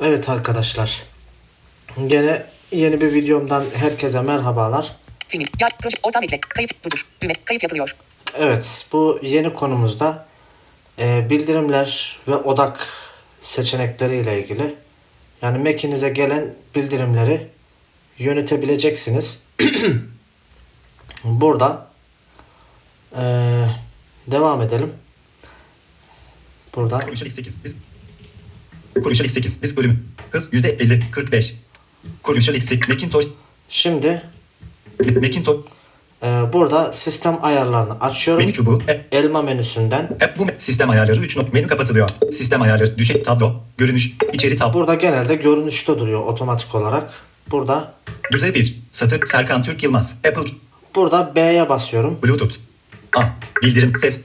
Evet arkadaşlar. Gene yeni bir videomdan herkese merhabalar. Film. Ya, proje. Ortam ekle. Kayıt. Durdur. Düğme. Kayıt yapılıyor. Evet bu yeni konumuzda e, bildirimler ve odak seçenekleri ile ilgili. Yani Mac'inize gelen bildirimleri yönetebileceksiniz. Burada e, devam edelim. Burada Kuruluşa X8. Biz... Kuruluşa X8. Disk bölümü. Hız %50. 45. Kuruluşa X8. Macintosh. şimdi Macintosh. e, burada sistem ayarlarını açıyorum. Menü çubuğu. Elma menüsünden bu sistem ayarları 3 not menü kapatılıyor. Sistem ayarları düşe tablo. Görünüş. içeri tablo. Burada genelde görünüşte duruyor otomatik olarak. Burada Düzey 1. Satır Serkan Türk Yılmaz. Apple. burada B'ye basıyorum. Bluetooth. A. Bildirim. Ses.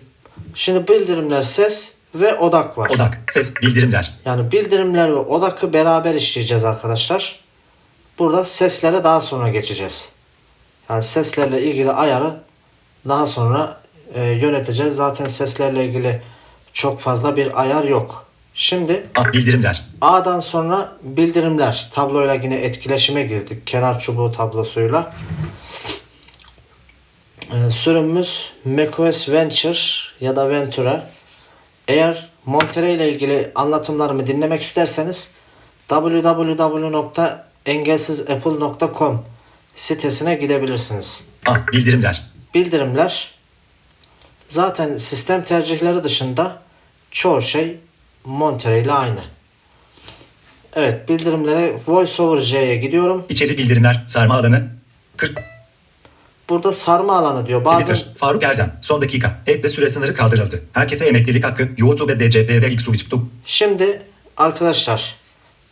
Şimdi bildirimler ses ve odak var. Odak. Ses. Bildirimler. Yani bildirimler ve odakı beraber işleyeceğiz arkadaşlar. Burada seslere daha sonra geçeceğiz. Yani seslerle ilgili ayarı daha sonra e, yöneteceğiz. Zaten seslerle ilgili çok fazla bir ayar yok. Şimdi A. Bildirimler. A'dan sonra bildirimler. Tabloyla yine etkileşime girdik. Kenar çubuğu tablosuyla. Ee, sürümümüz macOS Venture ya da Ventura. Eğer Monterey ile ilgili anlatımlarımı dinlemek isterseniz www.engelsizapple.com sitesine gidebilirsiniz. A. Bildirimler. Bildirimler zaten sistem tercihleri dışında çoğu şey Monterey ile aynı. Evet bildirimlere VoiceOver J'ye gidiyorum. İçeri bildirimler. Sarma alanı. 40. Burada sarma alanı diyor. Bazen Twitter. Faruk Erdem. Son dakika. Hack'te süre sınırı kaldırıldı. Herkese emeklilik hakkı. YouTube, ve X uçtu. şimdi arkadaşlar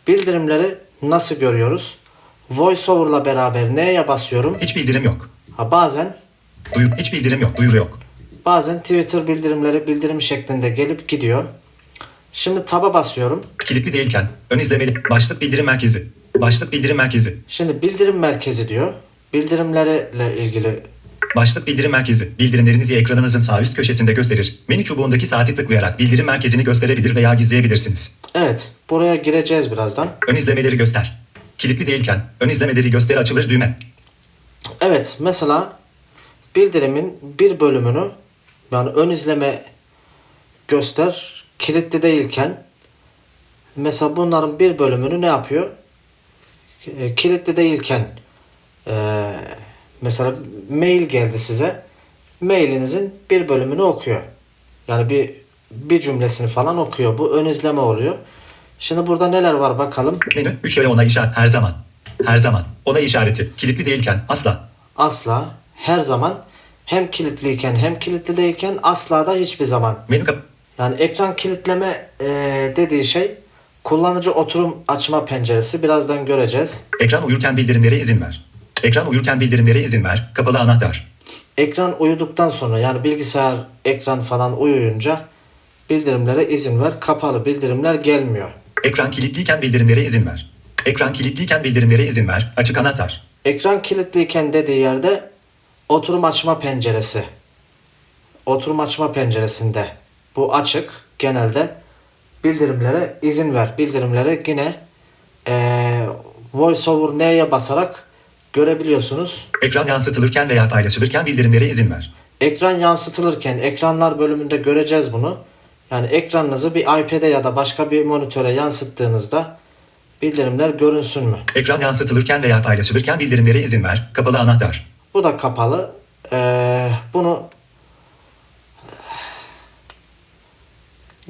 bildirimleri nasıl görüyoruz? VoiceOver'la beraber neye basıyorum? Hiç bildirim yok. Ha bazen Duyur, hiç bildirim yok. Duyuru yok. bazen Twitter bildirimleri bildirim şeklinde gelip gidiyor. Şimdi taba basıyorum. Kilitli değilken ön izlemeli başlık bildirim merkezi. Başlık bildirim merkezi. Şimdi bildirim merkezi diyor. Bildirimlerle ilgili Başlık bildirim merkezi. Bildirimlerinizi ekranınızın sağ üst köşesinde gösterir. Menü çubuğundaki saati tıklayarak bildirim merkezini gösterebilir veya gizleyebilirsiniz. Evet, buraya gireceğiz birazdan. Ön izlemeleri göster. Kilitli değilken ön izlemeleri göster açılır düğme. Evet, mesela bildirimin bir bölümünü yani ön izleme göster kilitli değilken mesela bunların bir bölümünü ne yapıyor? E, kilitli değilken e, mesela mail geldi size. Mailinizin bir bölümünü okuyor. Yani bir bir cümlesini falan okuyor. Bu ön izleme oluyor. Şimdi burada neler var bakalım. Menü 3 öyle onay işaret her zaman. Her zaman. Onay işareti. Kilitli değilken asla. Asla her zaman hem kilitliyken hem kilitli değilken asla da hiçbir zaman. Menü kap Yani ekran kilitleme eee, dediği şey kullanıcı oturum açma penceresi. Birazdan göreceğiz. ekran uyurken bildirimlere izin ver. Ekran uyurken bildirimlere izin ver. Kapalı anahtar. Ekran uyuduktan sonra yani bilgisayar ekran falan uyuyunca bildirimlere izin ver. Kapalı bildirimler gelmiyor. Ekran kilitliyken bildirimlere izin ver. Ekran kilitliyken bildirimlere izin ver. Açık anahtar. Ekran kilitliyken dediği yerde oturum açma penceresi. Oturum açma penceresinde bu açık genelde bildirimlere izin ver. Bildirimlere yine eee VoiceOver neye basarak görebiliyorsunuz. Ekran yansıtılırken veya paylaşılırken bildirimlere izin ver. Ekran yansıtılırken ekranlar bölümünde göreceğiz bunu. Yani ekranınızı bir iPad'e ya da başka bir monitöre yansıttığınızda bildirimler görünsün mü? Ekran yansıtılırken veya paylaşılırken bildirimlere izin ver. Kapalı anahtar. Bu da kapalı. Ee, bunu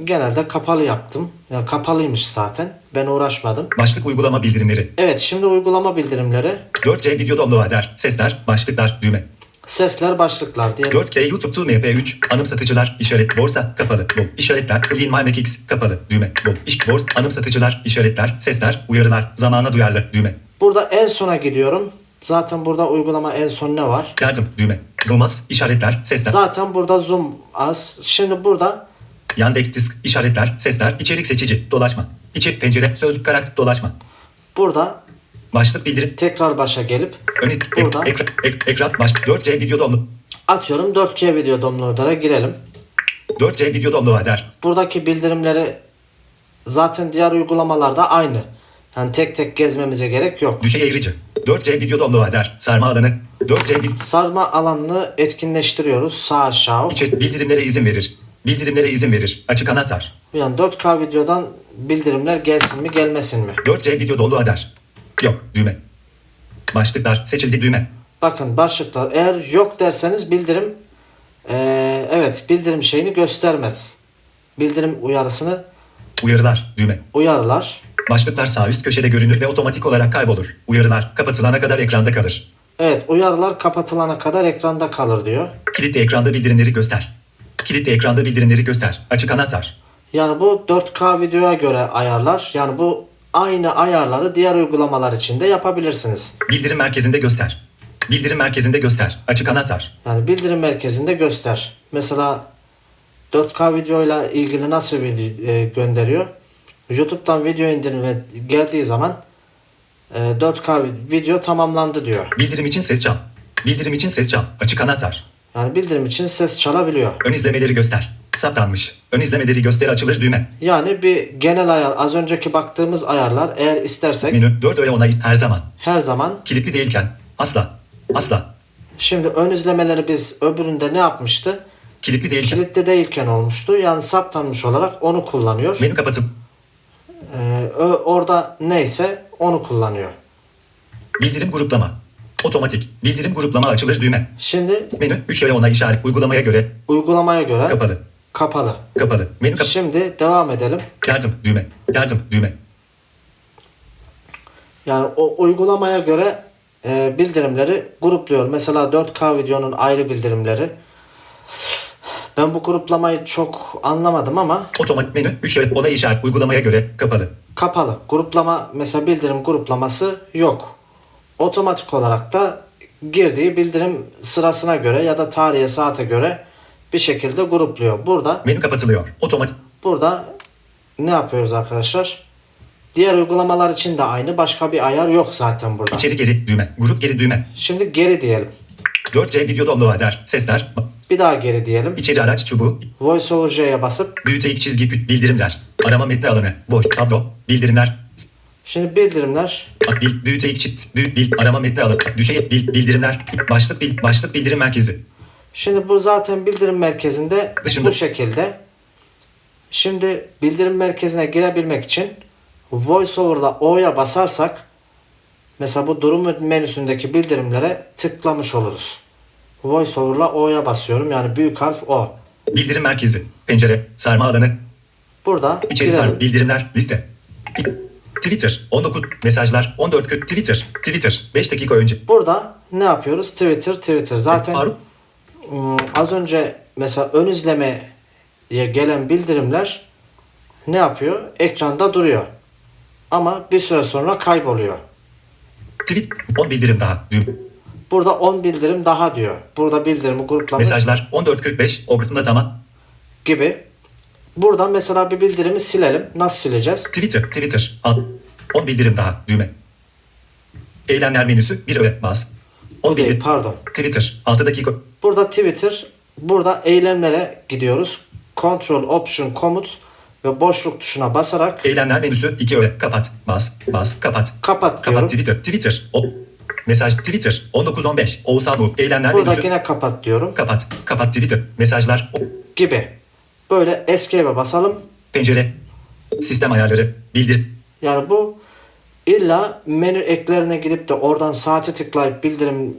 genelde kapalı yaptım. Yani kapalıymış zaten. Ben uğraşmadım. Başlık uygulama bildirimleri. Evet şimdi uygulama bildirimleri 4C video download eder. Sesler, başlıklar, düğme. sesler başlıklar diye 4K YouTube to MP3, anımsatıcılar, işaret, borsa, kapalı, bu, işaretler, Clean My Mac X, kapalı, düğme, bu, iş, borsa, anımsatıcılar, işaretler, sesler, uyarılar, zamana duyarlı, düğme, Burada en sona gidiyorum. Zaten burada uygulama en son ne var? yardım, düğme, zoom as, işaretler, sesler, Zaten burada zoom az. Şimdi burada Yandex disk, işaretler, sesler, içerik seçici, dolaşma, içerik pencere, sözcük karakter, dolaşma, burada başlık bildirim, tekrar başa gelip ön ek, Burada. ekran, ek, ekran, baş, 4C video download, atıyorum 4K video downloader'a girelim. 4C video download eder, Buradaki bildirimleri zaten diğer uygulamalarda aynı. Yani tek tek gezmemize gerek yok. Düşey eğrici. 4C video download eder. Sarma alanı. 4C vid- Sarma alanını etkinleştiriyoruz sağ aşağı. içerik bildirimlere izin verir. Bildirimlere izin verir. Açık anahtar. Yani 4K videodan bildirimler gelsin mi gelmesin mi? 4C video download eder. Yok. Düğme. Başlıklar. Seçildi düğme. Bakın başlıklar eğer yok derseniz bildirim eee, evet bildirim şeyini göstermez. Bildirim uyarısını Uyarılar. Düğme. uyarılar. Başlıklar sağ üst köşede görünür ve otomatik olarak kaybolur. Uyarılar kapatılana kadar ekranda kalır. Evet uyarılar kapatılana kadar ekranda kalır diyor. Kilitli ekranda bildirimleri göster. Kilitli ekranda bildirimleri göster. Açık anahtar. Yani bu 4K videoya göre ayarlar. Yani bu aynı ayarları diğer uygulamalar için de yapabilirsiniz. Bildirim merkezinde göster. Bildirim merkezinde göster. Açık anahtar. Yani bildirim merkezinde göster. Mesela 4K videoyla ilgili nasıl bir e, gönderiyor? YouTube'dan video indirme geldiği zaman e, 4K video tamamlandı diyor. Bildirim için ses çal. Bildirim için ses çal. Açık anahtar. Yani bildirim için ses çalabiliyor. Ön izlemeleri göster. Saptanmış. Ön izlemeleri göster açılır düğme. Yani bir genel ayar az önceki baktığımız ayarlar eğer istersek Menü 4 öğe onay her zaman. her zaman Kilitli değilken. Asla. Asla. şimdi ön izlemeleri biz öbüründe ne yapmıştı? Kilitli değilken. Kilitli değilken olmuştu. Yani saptanmış olarak onu kullanıyor. Menü kapatım. Ee, ö- orada neyse onu kullanıyor. Bildirim gruplama. Otomatik. Bildirim gruplama açılır düğme. Şimdi Menü 3 öğe onay işaret. Uygulamaya göre. uygulamaya göre Kapalı. kapalı. Kapalı. Menü kap Şimdi devam edelim. Yardım düğme. Yardım düğme. Yani o uygulamaya göre e, bildirimleri grupluyor. Mesela 4K videonun ayrı bildirimleri. Ben bu gruplamayı çok anlamadım ama Otomatik menü 3 öğe onay işaret. Uygulamaya göre. Kapalı. kapalı. Gruplama mesela bildirim gruplaması yok. Otomatik olarak da girdiği bildirim sırasına göre ya da tarihe saate göre bir şekilde grupluyor. Burada Menü kapatılıyor. Otomatik. burada ne yapıyoruz arkadaşlar? Diğer uygulamalar için de aynı. Başka bir ayar yok zaten burada. İçeri geri düğme. Grup geri düğme. Şimdi geri diyelim. 4C video download eder. Sesler. Bir daha geri diyelim. İçeri araç çubuğu. VoiceOver J'ye basıp Büyüteç çizgi bildirimler. Arama metni alanı. Boş tablo. Bildirimler. Şimdi bildirimler Bil, büyüteç çiz- büyük bil, arama metni alanı. Düşey bil, bildirimler. Başlık bil, başlık bildirim merkezi. Şimdi bu zaten bildirim merkezinde Dışında. bu şekilde. Şimdi bildirim merkezine girebilmek için VoiceOver'la O'ya basarsak mesela bu durum menüsündeki bildirimlere tıklamış oluruz. VoiceOver'la O'ya basıyorum. Yani büyük harf O. Bildirim merkezi. Pencere. Sarma alanı. Burada İçeri girelim. sarma. Bildirimler. Liste. Twitter. 19. Mesajlar. 14.40. Twitter. Twitter. 5 dakika önce. Burada ne yapıyoruz? Twitter, Twitter. Zaten Faruk. Hmm, az önce mesela ön izlemeye gelen bildirimler ne yapıyor? Ekranda duruyor. Ama bir süre sonra kayboluyor. Tweet. 10 bildirim daha. Burada 10 bildirim daha diyor. Burada bildirimi gruplamış Mesajlar. 14.45. Ortamda tamam. gibi. Burada mesela bir bildirimi silelim. Nasıl sileceğiz? Twitter. Twitter. Al. 10 bildirim daha. Düğme. Eylemler menüsü. Bir öğe. Bas. 10 Bu değil bildirim. pardon. Twitter. 6 dakika. Burada Twitter, burada eylemlere gidiyoruz. Control, Option, Komut ve boşluk tuşuna basarak Eylemler menüsü 2 öğe. Kapat. Bas. Bas. Kapat. kapat diyorum. Kapat Twitter. Twitter. O. Mesaj Twitter. 19.15. Oğuzhan Uğur. Eylemler Burada menüsü. yine kapat diyorum Kapat. Kapat Twitter. Mesajlar. O. gibi. Böyle Escape'e basalım. Pencere. Sistem ayarları. Bildir. Yani bu illa menü eklerine gidip de oradan saate tıklayıp bildirim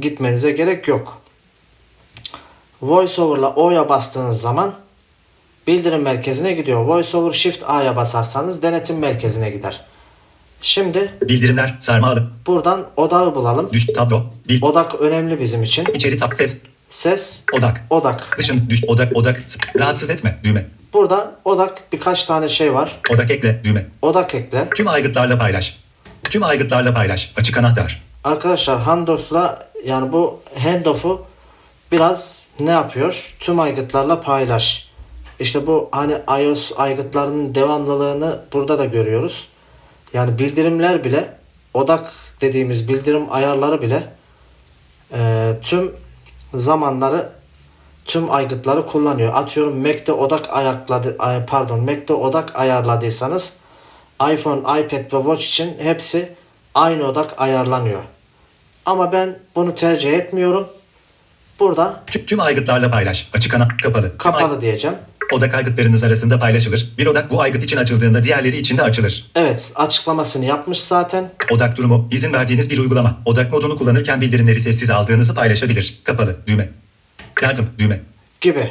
gitmenize gerek yok. VoiceOver'la O'ya bastığınız zaman bildirim merkezine gidiyor. VoiceOver Shift A'ya basarsanız denetim merkezine gider. Şimdi Bildirimler. Sarma buradan odağı bulalım. Düş tablo. Bil. Odak önemli bizim için. İçeri tab ses. Ses, Odak. odak. Dışın düş odak odak. Rahatsız etme. Düğme. Burada odak birkaç tane şey var. Odak ekle. Düğme. Odak ekle. Tüm aygıtlarla paylaş. Tüm aygıtlarla paylaş. Açık anahtar. Arkadaşlar handoff'la yani bu handoff'u biraz ne yapıyor? Tüm aygıtlarla paylaş. İşte bu hani iOS aygıtlarının devamlılığını burada da görüyoruz. Yani bildirimler bile odak dediğimiz bildirim ayarları bile e, tüm zamanları tüm aygıtları kullanıyor. Atıyorum Mac'te odak ayakladı ay, pardon Mac'te odak ayarladıysanız iPhone, iPad ve Watch için hepsi aynı odak ayarlanıyor. Ama ben bunu tercih etmiyorum. Burada Tüm, tüm aygıtlarla paylaş. Açık ana kapalı. Kapalı diyeceğim. Odak aygıtlarınız arasında paylaşılır. Bir odak bu aygıt için açıldığında diğerleri için de açılır. Evet açıklamasını yapmış zaten. Odak durumu izin verdiğiniz bir uygulama. Odak modunu kullanırken bildirimleri sessiz aldığınızı paylaşabilir. Kapalı düğme. Yardım düğme. gibi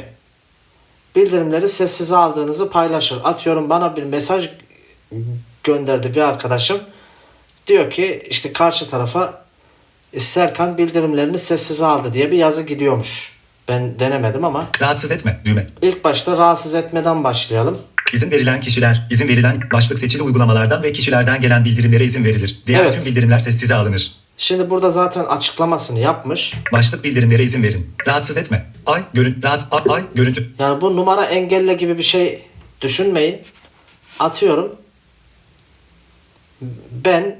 bildirimleri sessize aldığınızı paylaşır. Atıyorum bana bir mesaj gönderdi bir arkadaşım. Diyor ki işte karşı tarafa "E, Serkan bildirimlerini sessize aldı diye bir yazı gidiyormuş. Ben denemedim ama Rahatsız etme düğme. ilk başta rahatsız etmeden başlayalım. İzin verilen kişiler, izin verilen başlık seçili uygulamalardan ve kişilerden gelen bildirimlere izin verilir. Diğer Evet. tüm bildirimler sessize alınır. Şimdi burada zaten açıklamasını yapmış. Başlık bildirimlere izin verin. Rahatsız etme. Ay, görün, rahatsız, ay, ay, görüntü. Yani bu numara engelle gibi bir şey düşünmeyin. Atıyorum. Ben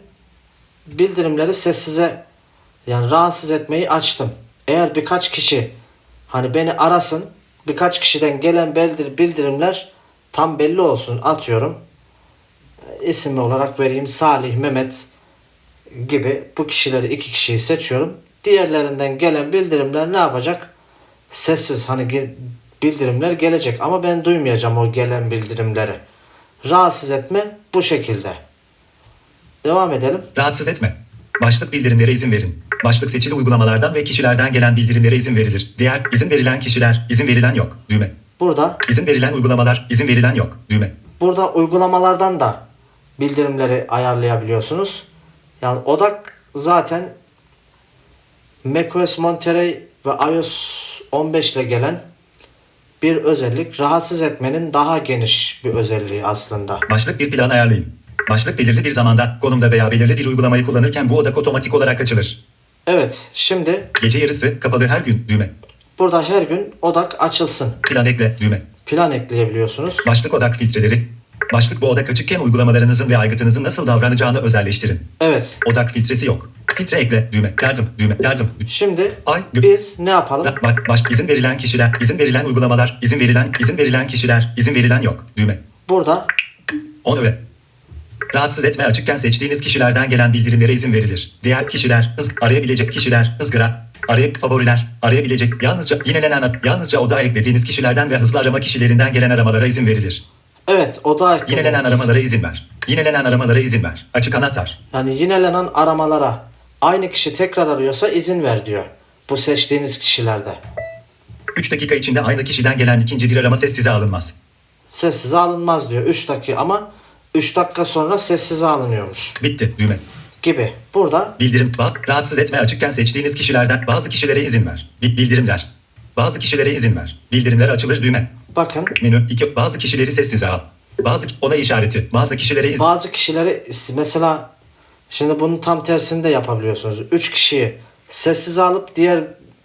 bildirimleri sessize yani rahatsız etmeyi açtım. Eğer birkaç kişi hani beni arasın birkaç kişiden gelen bildir, bildirimler tam belli olsun atıyorum. İsim olarak vereyim Salih, Mehmet gibi bu kişileri iki kişiyi seçiyorum. Diğerlerinden gelen bildirimler ne yapacak? Sessiz hani bildirimler gelecek ama ben duymayacağım o gelen bildirimleri. Rahatsız etme bu şekilde. Devam edelim. Rahatsız etme. Başlık bildirimlere izin verin. Başlık seçili uygulamalardan ve kişilerden gelen bildirimlere izin verilir. Diğer izin verilen kişiler, izin verilen yok. Düğme. Burada İzin verilen uygulamalar, izin verilen yok. Düğme. burada uygulamalardan da bildirimleri ayarlayabiliyorsunuz. Yani odak zaten macOS Monterey ve iOS 15 ile gelen bir özellik. Rahatsız etmenin daha geniş bir özelliği aslında. Başlık bir plan ayarlayın. Başlık belirli bir zamanda, konumda veya belirli bir uygulamayı kullanırken bu odak otomatik olarak açılır. Evet, şimdi Gece yarısı, kapalı her gün, düğme. burada her gün odak açılsın. Plan ekle, düğme. Plan ekleyebiliyorsunuz. Başlık odak filtreleri. Başlık bu odak açıkken uygulamalarınızın ve aygıtınızın nasıl davranacağını özelleştirin. Evet. Odak filtresi yok. Filtre ekle, düğme. Yardım, düğme. Yardım. Şimdi Ay, biz ne yapalım? Bak, baş, izin verilen kişiler, izin verilen uygulamalar, izin verilen, izin verilen kişiler, izin verilen yok. Düğme. Burada 10 öve. Rahatsız etme açıkken seçtiğiniz kişilerden gelen bildirimlere izin verilir. Diğer kişiler, hız, arayabilecek kişiler, ızgara, arayıp favoriler, arayabilecek, yalnızca yinelenen, yalnızca oda eklediğiniz kişilerden ve hızlı arama kişilerinden gelen aramalara izin verilir. evet oda Yinelenen eklediğimiz- aramalara izin ver. Yinelenen aramalara izin ver. Açık anahtar. Yani yinelenen aramalara aynı kişi tekrar arıyorsa izin ver diyor. Bu seçtiğiniz kişilerde. 3 dakika içinde aynı kişiden gelen ikinci bir arama sessize alınmaz. Sessize alınmaz diyor. 3 dakika ama 3 dakika sonra sessize alınıyormuş Bitti. Düğme. gibi. Burada Bildirim bak rahatsız etme açıkken seçtiğiniz kişilerden bazı kişilere izin ver. Bi- bildirimler. Bazı kişilere izin ver. Bildirimler açılır düğme. bakın Menü 2 bazı kişileri sessize al. Bazı onay işareti. Bazı kişilere izin. bazı kişileri mesela şimdi bunun tam tersini de yapabiliyorsunuz. 3 kişiyi sessize alıp diğer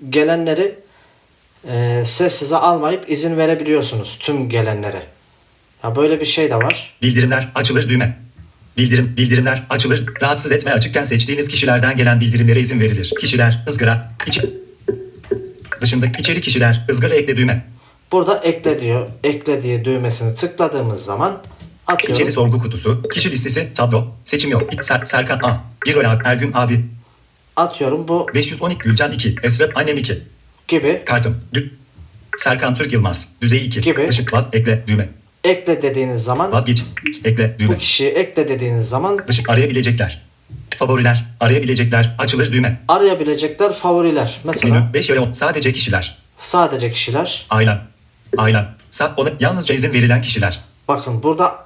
gelenleri e, sessize almayıp izin verebiliyorsunuz tüm gelenlere. Ya böyle bir şey de var. Bildirimler açılır düğme. Bildirim bildirimler açılır. Rahatsız etme açıkken seçtiğiniz kişilerden gelen bildirimlere izin verilir. Kişiler ızgara içi dışında içeri kişiler ızgara ekle düğme. Burada ekle diyor. Ekle diye düğmesini tıkladığımız zaman atıyorum. İçeri sorgu kutusu, kişi listesi, tablo, seçim yok. Ser- Serkan A, Birol abi, Ergün abi, Atıyorum bu 512 Gülcan 2, Esra annem 2, gibi kartım, Serkan Türk Yılmaz, düzey 2, Gibi. dışı vaz ekle düğme, ekle dediğiniz zaman vazgeç, ekle bu düğme, kişiyi ekle dediğiniz zaman dışı arayabilecekler, favoriler, arayabilecekler, açılır düğme, arayabilecekler favoriler. Mesela menü 5 öyle sadece kişiler, sadece kişiler. ailem, ailem, sa ona yalnızca izin verilen kişiler, Bakın burada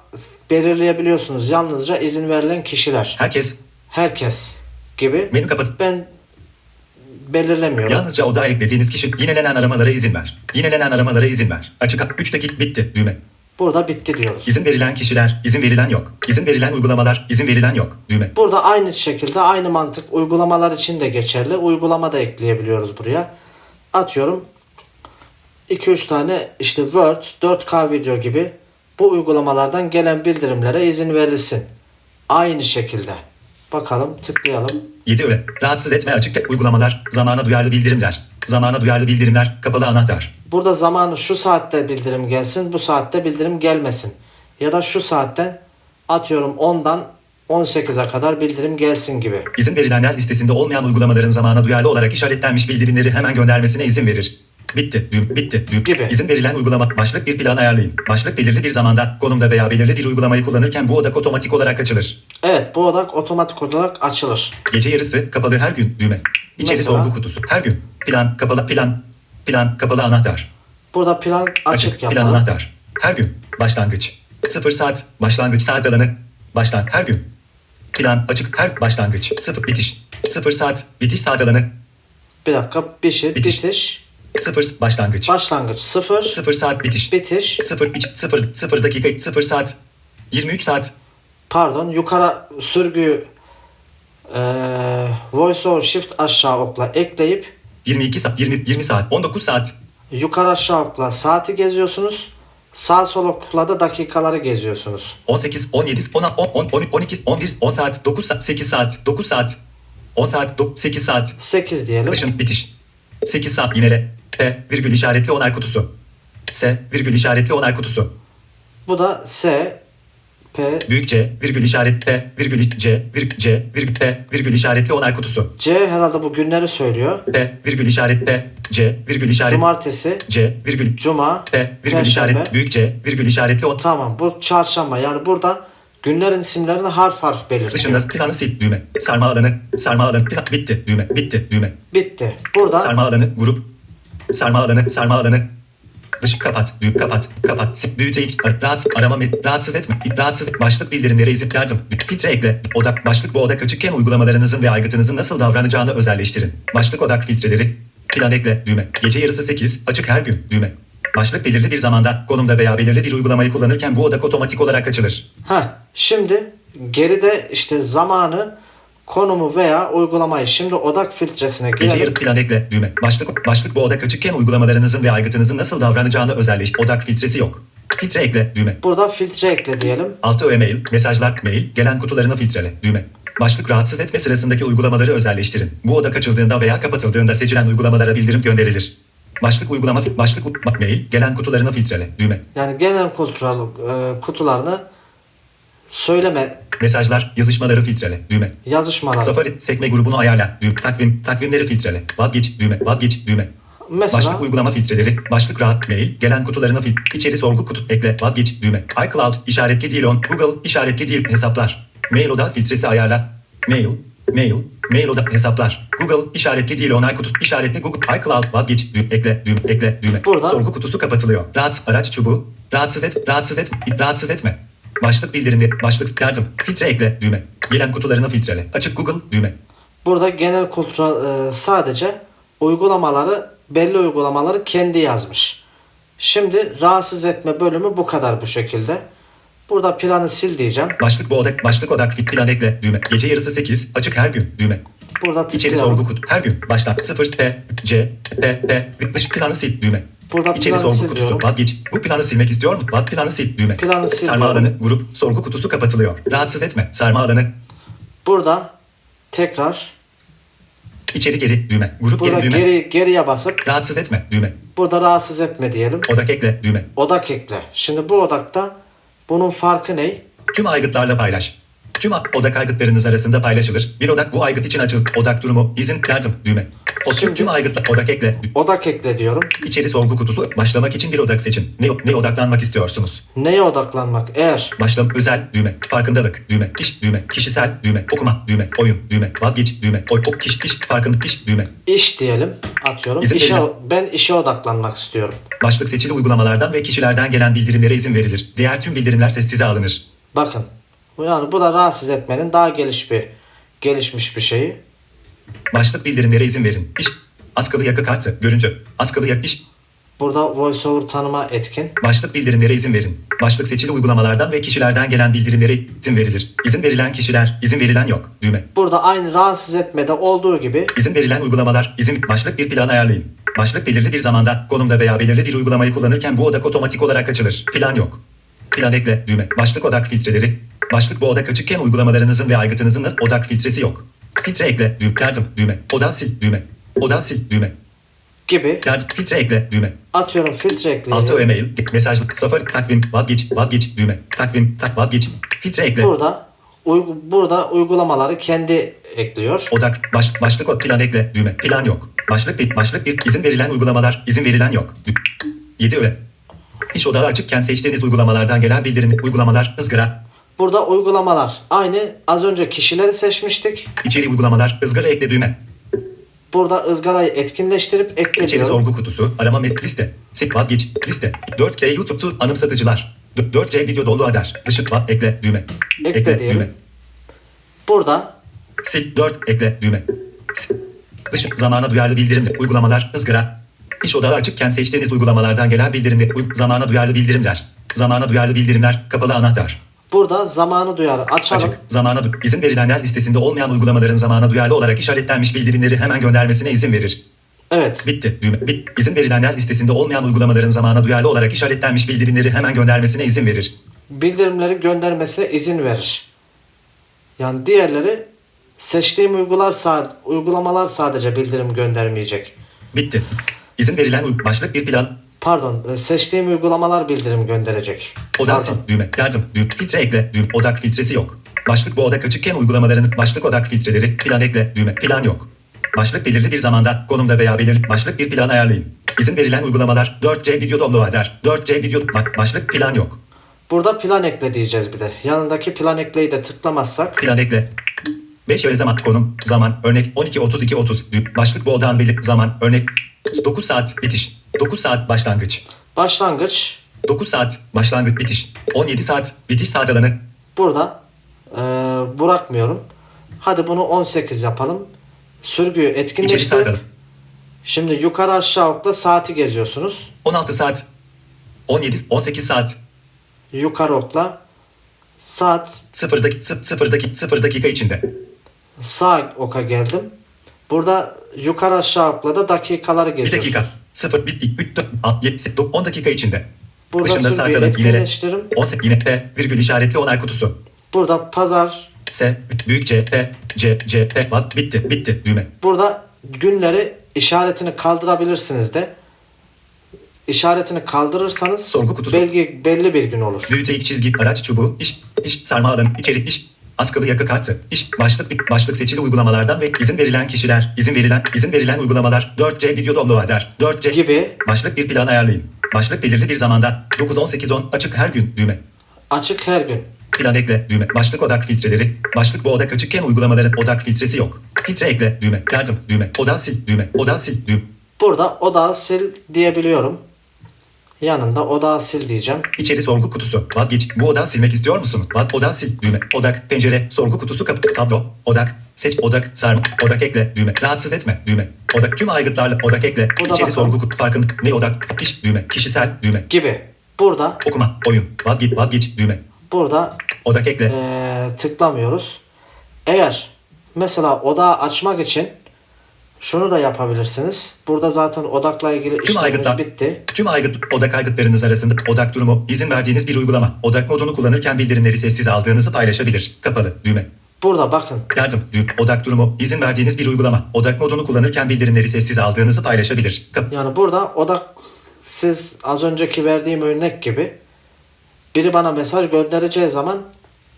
belirleyebiliyorsunuz. Yalnızca izin verilen kişiler. herkes, Herkes gibi. menü kapat, Ben belirlemiyorum. Yalnızca oda eklediğiniz kişi yinelenen aramalara izin ver. Yinelenen aramalara izin ver. Açık 3 dakika bitti düğme. Burada bitti diyoruz. İzin verilen kişiler, izin verilen yok. İzin verilen uygulamalar, izin verilen yok. Düğme. Burada aynı şekilde aynı mantık uygulamalar için de geçerli. Uygulama da ekleyebiliyoruz buraya. Atıyorum 2-3 tane işte Word, 4K video gibi bu uygulamalardan gelen bildirimlere izin verilsin. Aynı şekilde. Bakalım tıklayalım. 7 öğe. Rahatsız etme açık uygulamalar, zamana duyarlı bildirimler. Zamana duyarlı bildirimler, kapalı anahtar. Burada zamanı şu saatte bildirim gelsin, bu saatte bildirim gelmesin. Ya da şu saatten atıyorum 10'dan 18'e kadar bildirim gelsin gibi. İzin verilenler listesinde olmayan uygulamaların zamana duyarlı olarak işaretlenmiş bildirimleri hemen göndermesine izin verir. Bitti, düğüm, bitti, düğüm. Gibi. İzin verilen uygulama, başlık bir plan ayarlayın. Başlık belirli bir zamanda, konumda veya belirli bir uygulamayı kullanırken bu odak otomatik olarak açılır. Evet bu odak otomatik olarak açılır. Gece yarısı, kapalı her gün, düğme. İçeri Mesela? sorgu kutusu, her gün. Plan, kapalı, plan, plan, kapalı anahtar. Burada plan açık, Açık, plan yapalım. anahtar. Her gün, başlangıç. 0 saat, başlangıç saat alanı. Başlan, her gün. Plan, açık, her başlangıç. 0 bitiş. 0 saat, bitiş saat alanı. Bir dakika bitiş, Bitiş. bitiş. 0 başlangıç. Başlangıç 0, 0 saat bitiş. bitiş. 0 0 0 dakika 0 saat 23 saat Pardon yukarı sürgüyü eee voice over shift aşağı okla ekleyip 22 saat 20 20 saat 19 saat yukarı aşağı okla saati geziyorsunuz. Sağ sol okla da dakikaları geziyorsunuz. 18 17 10 10 10 12 11 10 saat 9 saat 8 saat 9 saat 10 saat 8 saat 8 diyelim. dışın bitiş 8 saat yinele P virgül işaretli onay kutusu S virgül işaretli onay kutusu Bu da S P büyük C virgül işaret P virgül C virgül C virgül P virgül işaretli onay kutusu C herhalde bu günleri söylüyor. P virgül işaret P C virgül işaret Cumartesi, C virgül Cuma, P virgül işaret büyük C virgül işaretli o Tamam bu çarşamba yani burada günlerin isimlerini harf harf belirtiyor. dışında planı sil düğme. Sarma alanı sarma alanı bitti düğme bitti düğme. Bitti. Burada Sarma alanı grup sarma alanı sarma alanı. Dış kapat düğüm kapat kapat. Sil büyüteç ar- rahatsız arama rahatsız etme. Rahatsız başlık bildirimleri izin yardım. Filtre ekle. Odak başlık bu odak açıkken uygulamalarınızın ve aygıtınızın nasıl davranacağını özelleştirin. Başlık odak filtreleri. Plan ekle düğme. Gece yarısı 8 açık her gün düğme. Başlık belirli bir zamanda konumda veya belirli bir uygulamayı kullanırken bu odak otomatik olarak açılır. Heh, şimdi geride işte zamanı, konumu veya uygulamayı şimdi odak filtresine Gece girelim. yarı plan ekle düğme. Başlık başlık bu odak açıkken uygulamalarınızın ve aygıtınızın nasıl davranacağını özelleş. Odak filtresi yok. Filtre ekle düğme. Burada filtre ekle diyelim. Altı e-mail, mesajlar, mail, gelen kutularını filtrele düğme. Başlık rahatsız etme sırasındaki uygulamaları özelleştirin. Bu odak açıldığında veya kapatıldığında seçilen uygulamalara bildirim gönderilir. Başlık uygulama başlık mail, gelen kutularını filtrele düğme. Yani kontrol e, kutularını söyleme Mesajlar, yazışmaları filtrele düğme. yazışmalar. Safari sekme grubunu ayarla düğme. Takvim, takvimleri filtrele. Vazgeç düğme, vazgeç düğme. Mesela Başlık uygulama filtreleri, başlık rahat mail, gelen kutularını fil, içeri sorgu kutu, ekle, vazgeç, düğme. iCloud, işaretli değil on, Google, işaretli değil hesaplar. Mail oda filtresi ayarla. Mail, mail, mail oda hesaplar. Google, işaretli değil onay kutusu, işaretli Google, iCloud, vazgeç, düğme, ekle, düğme, ekle, düğme. Burada- Sorgu kutusu kapatılıyor. Rahatsız, araç çubuğu, rahatsız et, rahatsız et, rahatsız etme. Başlık bildirimleri, başlık yardım, filtre ekle, düğme. Gelen kutularını filtrele. Açık Google, düğme. burada genel kontrol e, sadece uygulamaları belli uygulamaları kendi yazmış. Şimdi rahatsız etme bölümü bu kadar bu şekilde. Burada planı sil diyeceğim. Başlık bu odak, başlık odak fit plan ekle, düğme. Gece yarısı 8, açık her gün, düğme. Burada İçeri tıklayalım. sorgu kutu. Her gün başla. 0 P C P P dış planı sil düğme. Burada İçeri planı sorgu kutusu. diyorum. Vazgeç. Bu planı silmek istiyor mu? Vat planı sil düğme. Planı sil Sarma diyorum. alanı grup sorgu kutusu kapatılıyor. Rahatsız etme. Sarma alanı Burada tekrar içeri geri düğme. Grup burada geri düğme. geri geriye basıp Rahatsız etme düğme. burada rahatsız etme diyelim. Odak ekle düğme. Odak ekle. Şimdi bu odakta bunun farkı ne? Tüm aygıtlarla paylaş. Tüm odak aygıtlarınız arasında paylaşılır. Bir odak bu aygıt için açılır. Odak durumu, izin, yardım, düğme. O tüm, tüm aygıtlar odak ekle. Odak ekle diyorum. İçeri sorgu kutusu başlamak için bir odak seçin. Ne, ne odaklanmak istiyorsunuz? Neye odaklanmak? Eğer Başlam özel düğme, farkındalık düğme, iş düğme, kişisel düğme, okuma düğme, oyun düğme, vazgeç düğme, oy, ok, iş, iş, farkındalık iş düğme. iş diyelim atıyorum. İzin İşe, ben işe odaklanmak istiyorum. Başlık seçili uygulamalardan ve kişilerden gelen bildirimlere izin verilir. Diğer tüm bildirimler sessize alınır. Bakın. Bu Yani bu da rahatsız etmenin daha geliş bir gelişmiş bir şeyi. Başlık bildirimlere izin verin. İş, askılı yakı kartı, görüntü, askılı yakı iş, Burada voiceover tanıma etkin. başlık bildirimlere izin verin. Başlık seçili uygulamalardan ve kişilerden gelen bildirimlere izin verilir. İzin verilen kişiler, izin verilen yok. Düğme. Burada aynı rahatsız etmede olduğu gibi İzin verilen uygulamalar, izin başlık bir plan ayarlayın. Başlık belirli bir zamanda, konumda veya belirli bir uygulamayı kullanırken bu odak otomatik olarak açılır. Plan yok. Plan ekle, düğme. Başlık odak filtreleri. Başlık bu odak açıkken uygulamalarınızın ve aygıtınızın nasıl odak filtresi yok. Filtre ekle, düğme, yardım, düğme. Oda sil, düğme. Oda sil, düğme. gibi Yardım. Filtre ekle. Düğme. atıyorum filtre ekleyelim. Altı e-mail. Mesaj. Sıfır. Takvim. Vazgeç. Vazgeç. Düğme. Takvim. Tak. Vazgeç. Filtre ekle. Burada uygu, burada uygulamaları kendi ekliyor. Odak, baş, başlık o plan ekle, düğme, plan yok. Başlık bir, başlık bir, izin verilen uygulamalar, izin verilen yok. 7 öğe. İş odağı açıkken seçtiğiniz uygulamalardan gelen bildirim, uygulamalar, ızgara, Burada uygulamalar aynı az önce kişileri seçmiştik. içeri uygulamalar, ızgara ekle düğme. Burada ızgarayı etkinleştirip ekle İçeri diyorum. sorgu kutusu, arama met liste, sip vazgeç, liste. 4C YouTube tu anımsatıcılar. 4C video dolu ader, dışı va, ekle, düğme. Ekle diyelim. Burada Sil 4 ekle düğme. Sil. Dışı zamana duyarlı bildirimler, uygulamalar, ızgara. İş odağı açıkken seçtiğiniz uygulamalardan gelen bildirimler, zamana duyarlı bildirimler. Zamana duyarlı bildirimler, kapalı anahtar. burada zamanı duyar açalım. Açık. Zamana du- izin verilenler listesinde olmayan uygulamaların zamana duyarlı olarak işaretlenmiş bildirimleri hemen göndermesine izin verir. Evet. Bitti. Düğme. Bit. İzin verilenler listesinde olmayan uygulamaların zamana duyarlı olarak işaretlenmiş bildirimleri hemen göndermesine izin verir. Bildirimleri göndermesine izin verir. Yani diğerleri seçtiğim uygular sa- uygulamalar sadece bildirim göndermeyecek. Bitti. İzin verilen başlık bir plan, Pardon, e, seçtiğim uygulamalar bildirim gönderecek. Oda Pardon. düğme, yardım, düğüm, filtre ekle, düğüm, odak filtresi yok. Başlık bu odak açıkken uygulamaların başlık odak filtreleri, plan ekle, düğme, plan yok. Başlık belirli bir zamanda, konumda veya belirli başlık bir plan ayarlayın. İzin verilen uygulamalar 4C video download eder. 4C video başlık plan yok. Burada plan ekle diyeceğiz bir de. Yanındaki plan ekleyi de tıklamazsak Plan ekle. 5 öğle zaman konum zaman örnek 12 32 30 düğüm, başlık bu odağın belirli zaman örnek. 9 saat bitiş 9 saat başlangıç. Başlangıç. 9 saat başlangıç bitiş. 17 saat bitiş saat alanı. Burada e, bırakmıyorum. Hadi bunu 18 yapalım. Sürgüyü etkinleştirip şimdi yukarı aşağı okla saati geziyorsunuz. 16 saat 17 18 saat. Yukarı okla saat Sıfırdaki, sı- sıfırdaki, sıfır dakika içinde. Sağ oka geldim. Burada yukarı aşağı okla da dakikaları Bir geziyorsunuz. dakika. Sıfır, bir, iki, üç, dört, alt, yedi, sekiz, dokuz, on dakika içinde. Burada Dışında saat sürgüyü alanı, yinele, etkinleştirim. on sek, yine P, virgül işaretli onay kutusu. Burada pazar S, büyük C, P, C, C, P, bas, bitti, bitti, düğme. Burada günleri işaretini kaldırabilirsiniz de. İşaretini kaldırırsanız Sorgu kutusu. belki belli bir gün olur. Büyüteç çizgi, araç çubuğu, iş, iş, sarma alanı, içerik, iş, askılı yakı kartı, iş, başlık, başlık seçili uygulamalardan ve izin verilen kişiler, izin verilen, izin verilen uygulamalar, 4C video download eder, 4C, Gibi başlık bir plan ayarlayın. Başlık belirli bir zamanda, 9, 18, 10, açık her gün, düğme. açık her gün. Plan ekle, düğme, başlık odak filtreleri, başlık bu odak açıkken uygulamaların odak filtresi yok. Filtre ekle, düğme, yardım, düğme, oda sil, düğme, oda sil, düğüm. Burada odağı sil diyebiliyorum. Yanında odağı sil diyeceğim. İçeri sorgu kutusu, vazgeç, bu odağı silmek istiyor musun? Vaz, oda sil, düğme, odak, pencere, sorgu kutusu kapı, tablo, odak, seç, odak, sarma, odak ekle, düğme, rahatsız etme, düğme, odak, tüm aygıtlarla odak ekle, Bu da içeri bakalım. sorgu kutu, farkın, ne odak, iş, düğme, kişisel, düğme, Gibi. Burada okuma, oyun, vazgeç, vazgeç, düğme, burada odak ekle, eee, tıklamıyoruz. Eğer mesela odağı açmak için şunu da yapabilirsiniz. Burada zaten odakla ilgili Tüm aygıtlar. bitti. Tüm aygıt, odak aygıtlarınız arasında odak durumu, izin verdiğiniz bir uygulama, odak modunu kullanırken bildirimleri sessiz aldığınızı paylaşabilir. Kapalı, düğme. Burada bakın Yardım, düğüm, odak durumu, izin verdiğiniz bir uygulama, odak modunu kullanırken bildirimleri sessiz aldığınızı paylaşabilir. Kap Yani burada odak siz az önceki verdiğim örnek gibi biri bana mesaj göndereceği zaman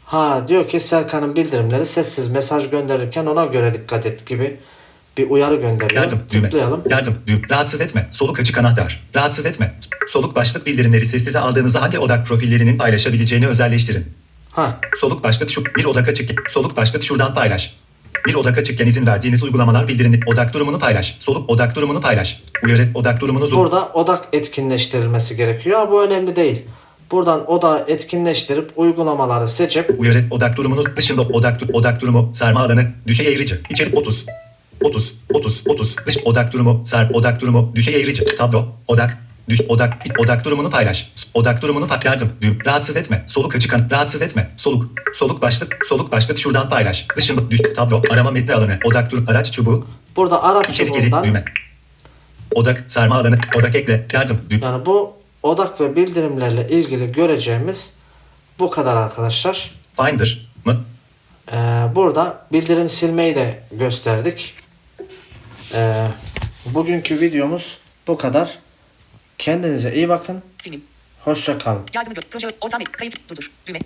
ha diyor ki Serkan'ın bildirimleri sessiz mesaj gönderirken ona göre dikkat et gibi bir uyarı gönderiyor. yardım, düğme. Tıklayalım. Yardım, düğüm, rahatsız etme, soluk açık anahtar, rahatsız etme. Soluk başlık bildirimleri sessize aldığınızı hangi odak profillerinin paylaşabileceğini özelleştirin. Ha Soluk başlık şu, bir odak açık, soluk başlık şuradan paylaş. Bir odak açıkken izin verdiğiniz uygulamalar bildirimli odak durumunu paylaş. Soluk odak durumunu paylaş. Uyarı odak durumunu zoom. burada odak etkinleştirilmesi gerekiyor. Bu önemli değil. Buradan odağı etkinleştirip uygulamaları seçip Uyarı odak durumunuz dışında odak odak durumu sarma alanı düşey eğrici içerik 30 30 30 30 dış odak durumu sar odak durumu düşey eğrici tablo odak düş odak odak durumunu paylaş. Odak durumunu pay yardım düğüm. Rahatsız etme soluk açık rahatsız etme. Soluk soluk başlık soluk başlık şuradan paylaş. Dışında düş tablo arama metni alanı odak durum araç çubuğu. Burada geri çubuğundan düğme. Odak sarma alanı odak ekle yardım düğüm. Yani bu odak ve bildirimlerle ilgili göreceğimiz bu kadar arkadaşlar. finder mı? Ee, burada bildirim silmeyi de gösterdik. Ee, bugünkü videomuz Bu kadar. Kendinize iyi bakın. Film. Hoşça kalın. Yardımı gör. Proje. Ortam. Kayıt. Durdur. Düğme.